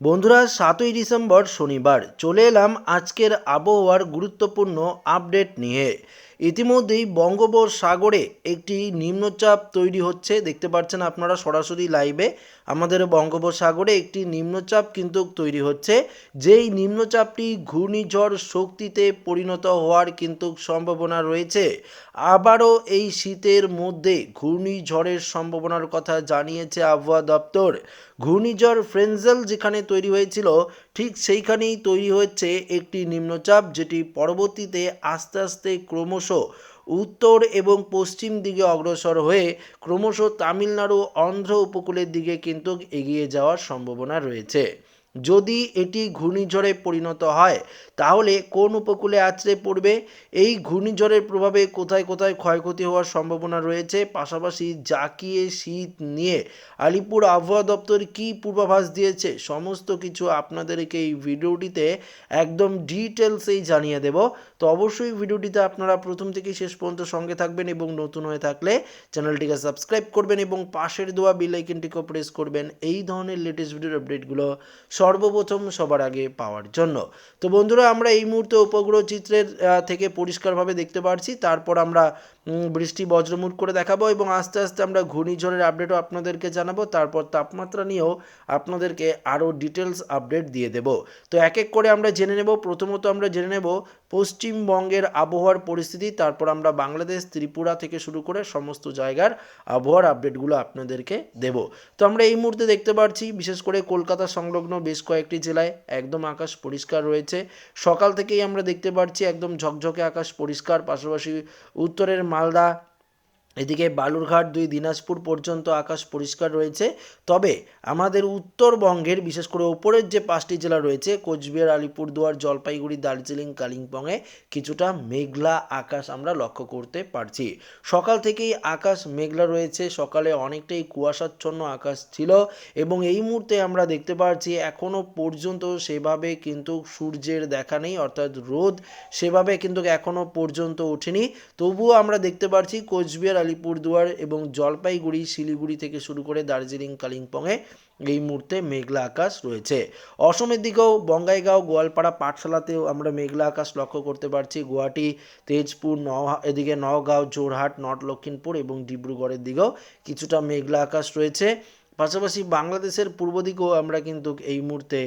বন্ধুরা সাতই ডিসেম্বর শনিবার চলে এলাম আজকের আবহাওয়ার গুরুত্বপূর্ণ আপডেট নিয়ে। ইতিমধ্যেই বঙ্গোপসাগরে একটি নিম্নচাপ তৈরি হচ্ছে। দেখতে পাচ্ছেন আপনারা সরাসরি লাইভে আমাদের বঙ্গোপসাগরে একটি নিম্নচাপ কিন্তু তৈরি হচ্ছে। যেই নিম্নচাপটি ঘূর্ণিঝড় শক্তিতে পরিণত হওয়ার কিন্তু সম্ভাবনা রয়েছে। আবারও এই শীতের মধ্যে ঘূর্ণিঝড়ের সম্ভাবনার কথা জানিয়েছে আবহাওয়া দপ্তর। ঘূর্ণিঝড় ফ্রেঞ্জেল যেখানে তৈরি হয়েছিল ঠিক সেইখানেই তৈরি হচ্ছে একটি নিম্নচাপ, যেটি পরবর্তীতে আস্তে আস্তে ক্রমশ উত্তর এবং পশ্চিম দিকে অগ্রসর হয়ে ক্রমশ তামিলনাড়ু অন্ধ্র উপকূলের দিকে কিন্তু এগিয়ে যাওয়ার সম্ভাবনা রয়েছে। যদি এটি ঘূর্ণিঝড়ে পরিণত হয়, তাহলে কোন উপকূলে আছড়ে পড়বে? এই ঘূর্ণিঝড়ের প্রভাবে কোথায় কোথায় ক্ষয়ক্ষতি হওয়ার সম্ভাবনা রয়েছে? পাশাপাশি জাকিয়ে শীত নিয়ে আলিপুর আবহাওয়া দপ্তর কি পূর্বাভাস দিয়েছে? সমস্ত কিছু আপনাদেরকে এই ভিডিওটিতে একদম ডিটেলসেই জানিয়ে দেব। তো অবশ্যই ভিডিওটিতে আপনারা প্রথম থেকে শেষ পর্যন্ত সঙ্গে থাকবেন এবং নতুন হয়ে থাকলে চ্যানেলটিকে সাবস্ক্রাইব করবেন এবং পাশের দোয়া আইকনটিকেও প্রেস করবেন। এই ধরনের লেটেস্ট ভিডিওর আপডেটগুলো সর্বপ্রথম সবার আগে পাওয়ার জন্য। তো বন্ধুরা, আমরা এই মুহূর্তে উপগ্রহ চিত্রের থেকে পরিষ্কারভাবে দেখতে পারছি। তারপর আমরা বৃষ্টি বজ্রমুট করে দেখাবো এবং আস্তে আস্তে আমরা ঘূর্ণিঝড়ের আপডেটও আপনাদেরকে জানাব। তারপর তাপমাত্রা নিয়েও আপনাদেরকে আরও ডিটেলস আপডেট দিয়ে দেব। তো এক এক করে আমরা জেনে নেব। প্রথমত আমরা জেনে নেব পশ্চিমবঙ্গের আবহাওয়ার পরিস্থিতি, তারপর আমরা বাংলাদেশ, ত্রিপুরা থেকে শুরু করে সমস্ত জায়গার আবহাওয়ার আপডেটগুলো আপনাদেরকে দেব। তো আমরা এই মুহূর্তে দেখতে পাচ্ছি বিশেষ করে কলকাতা সংলগ্ন বেশ কয়েকটি জেলায় একদম আকাশ পরিষ্কার রয়েছে। সকাল থেকেই আমরা দেখতে পাচ্ছি একদম ঝকঝকে আকাশ পরিষ্কার, পাশাপাশি উত্তরের মালদা এদিকে বালুরঘাট দুই দিনাজপুর পর্যন্ত আকাশ পরিষ্কার রয়েছে। তবে আমাদের উত্তরবঙ্গের, বিশেষ করে ওপরের যে পাঁচটি জেলা রয়েছে, কোচবিহার, আলিপুরদুয়ার, জলপাইগুড়ি, দার্জিলিং, কালিম্পংয়ে কিছুটা মেঘলা আকাশ আমরা লক্ষ্য করতে পারছি। সকাল থেকেই আকাশ মেঘলা রয়েছে। সকালে অনেকটাই কুয়াশাচ্ছন্ন আকাশ ছিল এবং এই মুহূর্তে আমরা দেখতে পাচ্ছি এখনও পর্যন্ত সেভাবে কিন্তু সূর্যের দেখা নেই, অর্থাৎ রোদ সেভাবে কিন্তু এখনও পর্যন্ত ওঠেনি। তবুও আমরা দেখতে পাচ্ছি কোচবিহার আলিপুরদুয়ার এবং জলপাইগুড়ি, শিলিগুড়ি থেকে শুরু করে দার্জিলিং, কালিম্পংয়ে এই মুহূর্তে মেঘলা আকাশ রয়েছে। অসমের দিকেও বঙ্গাইগাঁও, গোয়ালপাড়া পাঠশালাতেও আমরা মেঘলা আকাশ লক্ষ্য করতে পারছি। গুয়াহাটি, তেজপুর এদিকে নওগাঁও জোরহাট নর্থ লক্ষিমপুর এবং ডিব্রুগড়ের দিকেও কিছুটা মেঘলা আকাশ রয়েছে। পাশাপাশি বাংলাদেশের পূর্ব দিকেও আমরা কিন্তু এই মুহূর্তে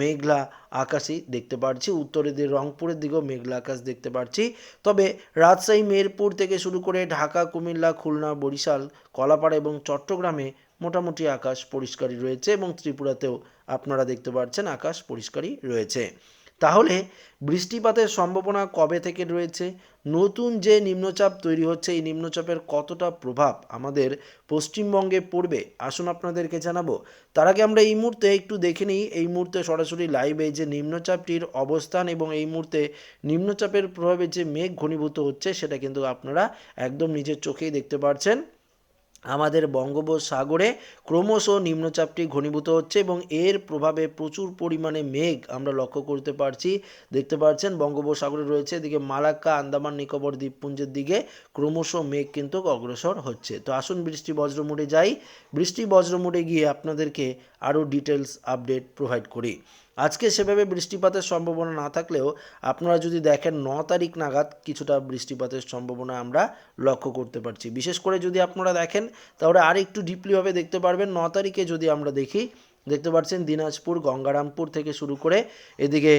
মেঘলা আকাশই দেখতে পারছি। উত্তরের দিকে রংপুরের দিকেও মেঘলা আকাশ দেখতে পারছি। তবে রাজশাহী, মেহেরপুর থেকে শুরু করে ঢাকা, কুমিল্লা, খুলনা, বরিশাল, কলাপাড়া এবং চট্টগ্রামে মোটামুটি আকাশ পরিষ্কারই রয়েছে এবং ত্রিপুরাতেও আপনারা দেখতে পাচ্ছেন আকাশ পরিষ্কারই রয়েছে। তাহলে বৃষ্টিপাতের সম্ভাবনা কবে থেকে রয়েছে? নতুন যে নিম্নচাপ তৈরি হচ্ছে, এই নিম্নচাপের কতটা প্রভাব আমাদের পশ্চিমবঙ্গে পড়বে? আসুন আপনাদেরকে জানাব। তার আগে আমরা এই মুহূর্তে একটু দেখে নিই, এই মুহূর্তে সরাসরি লাইভে যে নিম্নচাপটির অবস্থান এবং এই মুহূর্তে নিম্নচাপের প্রভাবে যে মেঘ ঘনীভূত হচ্ছে, সেটা কিন্তু আপনারা একদম নিজের চোখেই দেখতে পাচ্ছেন আমাদের বঙ্গোপসাগরে ক্রমশ নিম্নচাপটি ঘনীভূত হচ্ছে এবং এর প্রভাবে প্রচুর পরিমাণে মেঘ আমরা লক্ষ্য করতে পারছি। দেখতে পাচ্ছেন, বঙ্গোপসাগরে রয়েছে, এদিকে মালাক্কা, আন্দামান নিকোবর, দ্বীপপুঞ্জের দিকে ক্রমশ মেঘ কিন্তু অগ্রসর হচ্ছে। তো আসুন বৃষ্টি বজ্র মোডে যাই। বৃষ্টি বজ্র মোডে গিয়ে আপনাদেরকে আরও ডিটেলস আপডেট প্রোভাইড করি। আজকে সেভাবে বৃষ্টিপাতের সম্ভাবনা না থাকলেও আপনারা যদি দেখেন ন তারিখ নাগাদ কিছুটা বৃষ্টিপাতের সম্ভাবনা আমরা লক্ষ্য করতে পারছি। বিশেষ করে যদি আপনারা দেখেন, তাহলে আর একটু ডিপলিভাবে দেখতে পারবেন। ন তারিখে যদি আমরা দেখি, দেখতে পাচ্ছেন দিনাজপুর, গঙ্গারামপুর থেকে শুরু করে এদিকে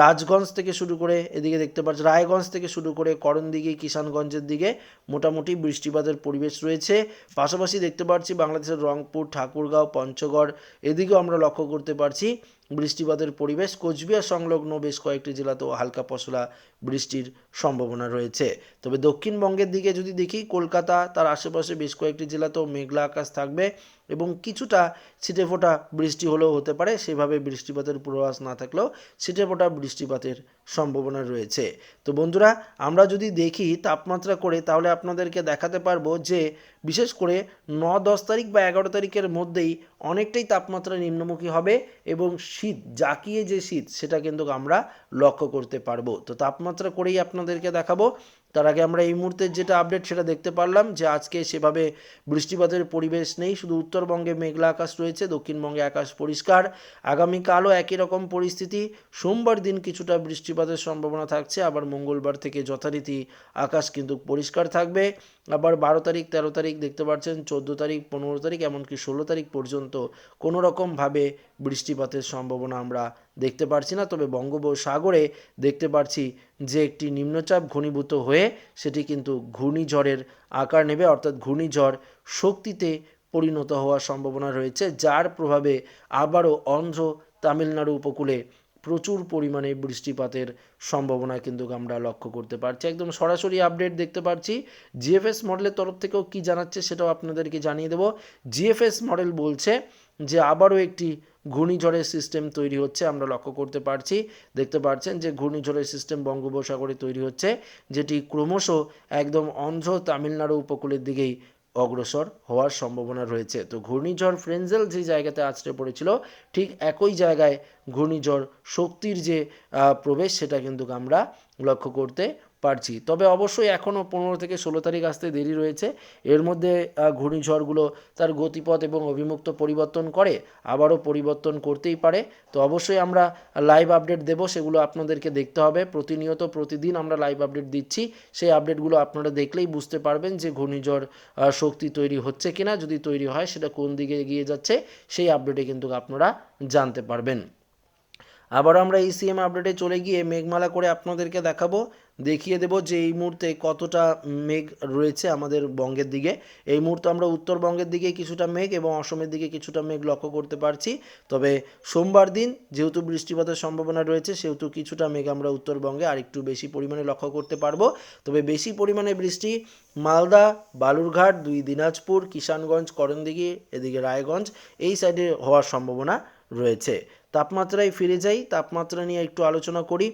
রাজগঞ্জ থেকে শুরু করে এদিকে দেখতে পাচ্ছি রায়গঞ্জ থেকে শুরু করে করণদিঘি, কিষানগঞ্জের দিকে মোটামুটি বৃষ্টিপাতের পরিবেশ রয়েছে। পাশাপাশি দেখতে পাচ্ছি বাংলাদেশের রংপুর, ঠাকুরগাঁও, পঞ্চগড় এদিকেও আমরা লক্ষ্য করতে পারছি। বৃষ্টিপাতের পরিবেশ, কোচবিহার সংলগ্ন বেশ কয়েকটি জেলাতেও হালকা পশলা বৃষ্টির সম্ভাবনা রয়েছে। তবে দক্ষিণবঙ্গের দিকে যদি দেখি, কলকাতা, তার আশেপাশে বেশ কয়েকটি জেলাতেও মেঘলা আকাশ থাকবে এবং কিছুটা ছিটে ফোটা বৃষ্টি হলেও হতে পারে। সেভাবে বৃষ্টিপাতের পূর্বাভাস না থাকলেও ছিটে ফোটা বৃষ্টিপাতের সম্ভাবনা রয়েছে। তো বন্ধুরা, আমরা যদি দেখি তাপমাত্রা করে, তাহলে আপনাদেরকে দেখাতে পারব যে, বিশেষ করে ন দশ তারিখ বা এগারো তারিখের মধ্যেই অনেকটাই তাপমাত্রা নিম্নমুখী হবে এবং শীত, জাকিয়ে যে শীত, সেটা কিন্তু আমরা লক্ষ্য করতে পারব। তো তাপমাত্রা করেই আপনাদেরকে দেখাবো। তার আগে আমরা এই মুহূর্তে যেটা আপডেট সেটা দেখতে পারলাম যে আজকে সেভাবে বৃষ্টিপাতের পরিবেশ নেই, শুধু উত্তরবঙ্গে মেঘলা আকাশ রয়েছে, দক্ষিণবঙ্গে আকাশ পরিষ্কার। আগামীকালও একই রকম পরিস্থিতি। সোমবার দিন কিছুটা বৃষ্টিপাতের সম্ভাবনা থাকছে, আবার মঙ্গলবার থেকে যথারীতি আকাশ কিন্তু পরিষ্কার থাকবে। আবার বারো তারিখ, তেরো তারিখ দেখতে পাচ্ছেন, চোদ্দ তারিখ, পনেরো তারিখ, এমনকি ষোলো তারিখ পর্যন্ত কোনো রকমভাবে বৃষ্টিপাতের সম্ভাবনা আমরা দেখতে পারছি না। তবে বঙ্গোপসাগরে দেখতে পারছি যে একটি নিম্নচাপ ঘনীভূত হয়ে সেটি কিন্তু ঘূর্ণিঝড়ের আকার নেবে। অর্থাৎ ঘূর্ণিঝড় শক্তিতে পরিণত হওয়ার সম্ভাবনা রয়েছে, যার প্রভাবে আবারও অন্ধ্র তামিলনাড়ু উপকূলে প্রচুর পরিমাণে বৃষ্টিপাতের সম্ভাবনা কিন্তু আমরা লক্ষ্য করতে পারছি। একদম সরাসরি আপডেট দেখতে পাচ্ছি জিএফএস মডেলের তরফ থেকেও কি জানাচ্ছে সেটাও আপনাদেরকে জানিয়ে দেবো। জিএফএস মডেল বলছে যে আবারও একটি ঘূর্ণিঝড়ের সিস্টেম তৈরি হচ্ছে, আমরা লক্ষ্য করতে পারছি। দেখতে পাচ্ছেন যে ঘূর্ণিঝড়ের সিস্টেম বঙ্গোপসাগরে তৈরি হচ্ছে, যেটি ক্রমশ একদম অন্ধ্র তামিলনাড়ু উপকূলের দিকেই অগ্রসর হওয়ার সম্ভাবনা রয়েছে। তো ঘূর্ণিঝড় ফ্রেঞ্জেল যে জায়গাতে আছড়ে পড়েছিল, ঠিক একই জায়গায় ঘূর্ণিঝড় শক্তির যে প্রবেশ, সেটা কিন্তু আমরা লক্ষ্য করতে পারছি। তবে অবশ্যই এখনও পনেরো থেকে ষোলো তারিখ আসতে দেরি রয়েছে। এর মধ্যে ঘূর্ণিঝড়গুলো তার গতিপথ এবং অভিমুক্ত পরিবর্তন করে আবারও পরিবর্তন করতেই পারে। তো অবশ্যই আমরা লাইভ আপডেট দেব, সেগুলো আপনাদেরকে দেখতে হবে। প্রতিনিয়ত প্রতিদিন আমরা লাইভ আপডেট দিচ্ছি। সেই আপডেটগুলো আপনারা দেখলেই বুঝতে পারবেন যে ঘূর্ণিঝড় শক্তি তৈরি হচ্ছে কিনা, যদি তৈরি হয় সেটা কোন দিকে এগিয়ে যাচ্ছে, সেই আপডেটে কিন্তু আপনারা জানতে পারবেন। আবার আমরা এই সিএম আপডেটে চলে গিয়ে মেঘমালা করে আপনাদেরকে দেখাবো। দেখিয়ে দেবো যে এই মুহূর্তে কতটা মেঘ রয়েছে আমাদের বঙ্গের দিকে। এই মুহূর্তে আমরা উত্তরবঙ্গের দিকে কিছুটা মেঘ এবং অসমের দিকে কিছুটা মেঘ লক্ষ্য করতে পারছি। তবে সোমবার দিন যেহেতু বৃষ্টিপাতের সম্ভাবনা রয়েছে, সেহেতু কিছুটা মেঘ আমরা উত্তরবঙ্গে আরেকটু বেশি পরিমাণে লক্ষ্য করতে পারব। তবে বেশি পরিমাণে বৃষ্টি মালদা, বালুরঘাট, দুই দিনাজপুর, কিষানগঞ্জ, করণদিঘি, এদিকে রায়গঞ্জ, এই সাইডে হওয়ার সম্ভাবনা রয়েছে। তাপমাত্রায় ফিরে যাই, তাপমাত্রা নিয়ে একটু আলোচনা করি।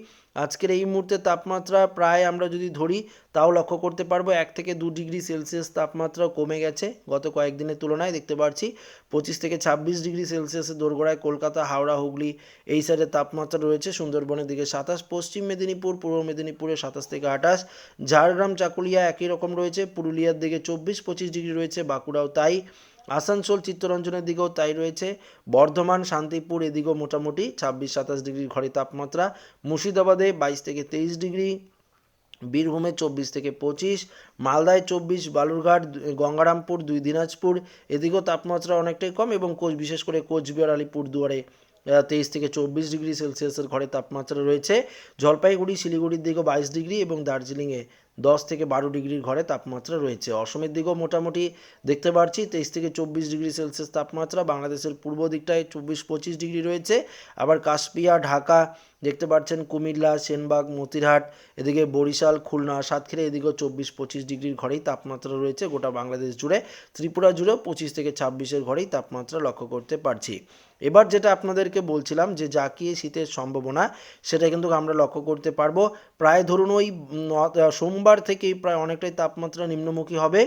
আজকের এই মুহূর্তে তাপমাত্রা প্রায় আমরা যদি ধরি, তাও লক্ষ্য করতে পারব এক থেকে দু ডিগ্রি সেলসিয়াস তাপমাত্রা কমে গেছে গত কয়েকদিনের তুলনায়। দেখতে পাচ্ছি পঁচিশ থেকে ছাব্বিশ ডিগ্রি সেলসিয়াসের দোরগোড়ায় কলকাতা, হাওড়া, হুগলি এই সাইডে তাপমাত্রা রয়েছে। সুন্দরবনের দিকে সাতাশ, পশ্চিম মেদিনীপুর, পূর্ব মেদিনীপুরে সাতাশ থেকে আঠাশ, ঝাড়গ্রাম, চাকুলিয়া একই রকম রয়েছে। পুরুলিয়ার দিকে চব্বিশ, পঁচিশ ডিগ্রি রয়েছে, বাঁকুড়াও তাই। আসানসোল চিত্তরঞ্জনের দিকেও তাই রয়েছে। বর্ধমান, শান্তিপুর এদিকেও মোটামুটি ছাব্বিশ, সাতাশ ডিগ্রির ঘরে তাপমাত্রা। মুর্শিদাবাদে বাইশ থেকে তেইশ ডিগ্রি, বীরভূমে চব্বিশ থেকে পঁচিশ, মালদায় চব্বিশ, বালুরঘাট, গঙ্গারামপুর, দুই দিনাজপুর এদিকেও তাপমাত্রা অনেকটাই কম এবং কোচ বিশেষ করে কোচবিহার, আলিপুর দুয়ারে তেইশ থেকে চব্বিশ ডিগ্রি সেলসিয়াসের ঘরে তাপমাত্রা রয়েছে। জলপাইগুড়ি, শিলিগুড়ির দিকেও বাইশ ডিগ্রি এবং দার্জিলিংয়ে দশ থেকে বারো ডিগ্রির ঘরে তাপমাত্রা রয়েছে। অসমের দিকেও মোটামুটি দেখতে পাচ্ছি তেইশ থেকে চব্বিশ ডিগ্রি সেলসিয়াস তাপমাত্রা। বাংলাদেশের পূর্ব দিকটায় চব্বিশ পঁচিশ ডিগ্রি রয়েছে। আবার কাশপিয়া ঢাকা দেখতে পাচ্ছেন, কুমিল্লা, সেনবাগ, মতিরহাট, এদিকে বরিশাল, খুলনা, সাতক্ষীরা, এদিকেও চব্বিশ পঁচিশ ডিগ্রির ঘরেই তাপমাত্রা রয়েছে। গোটা বাংলাদেশ জুড়ে, ত্রিপুরা জুড়েও পঁচিশ থেকে ছাব্বিশের ঘরেই তাপমাত্রা লক্ষ্য করতে পারছি। এবার যেটা আপনাদেরকে বলছিলাম যে, জাকিয়ে শীতের সম্ভাবনা, সেটা কিন্তু আমরা লক্ষ্য করতে পারব। প্রায় ধরুন ওই সোমবার থেকেই প্রায় অনেকটাই তাপমাত্রা নিম্নমুখী হবে।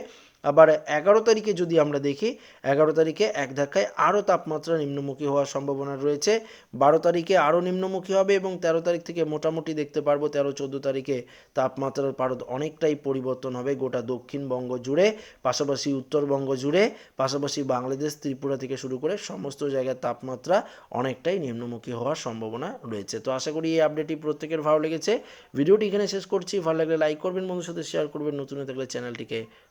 আবার এগারো তারিখে যদি আমরা দেখি, এগারো তারিখে এক ধাক্কায় আরও তাপমাত্রা নিম্নমুখী হওয়ার সম্ভাবনা রয়েছে। বারো তারিখে আরও নিম্নমুখী হবে এবং তেরো তারিখ থেকে মোটামুটি দেখতে পারব তেরো, চোদ্দ তারিখে তাপমাত্রার পারদ অনেকটাই পরিবর্তন হবে গোটা দক্ষিণবঙ্গ জুড়ে, পাশাপাশি উত্তরবঙ্গ জুড়ে, পাশাপাশি বাংলাদেশ, ত্রিপুরা থেকে শুরু করে সমস্ত জায়গার তাপমাত্রা অনেকটাই নিম্নমুখী হওয়ার সম্ভাবনা রয়েছে। তো আশা করি এই আপডেটটি প্রত্যেকের ভালো লেগেছে। ভিডিওটি এখানে শেষ করছি। ভালো লাগলে লাইক করবেন বন্ধুর সাথে শেয়ার করবেন। নতুন থাকলে চ্যানেলটিকে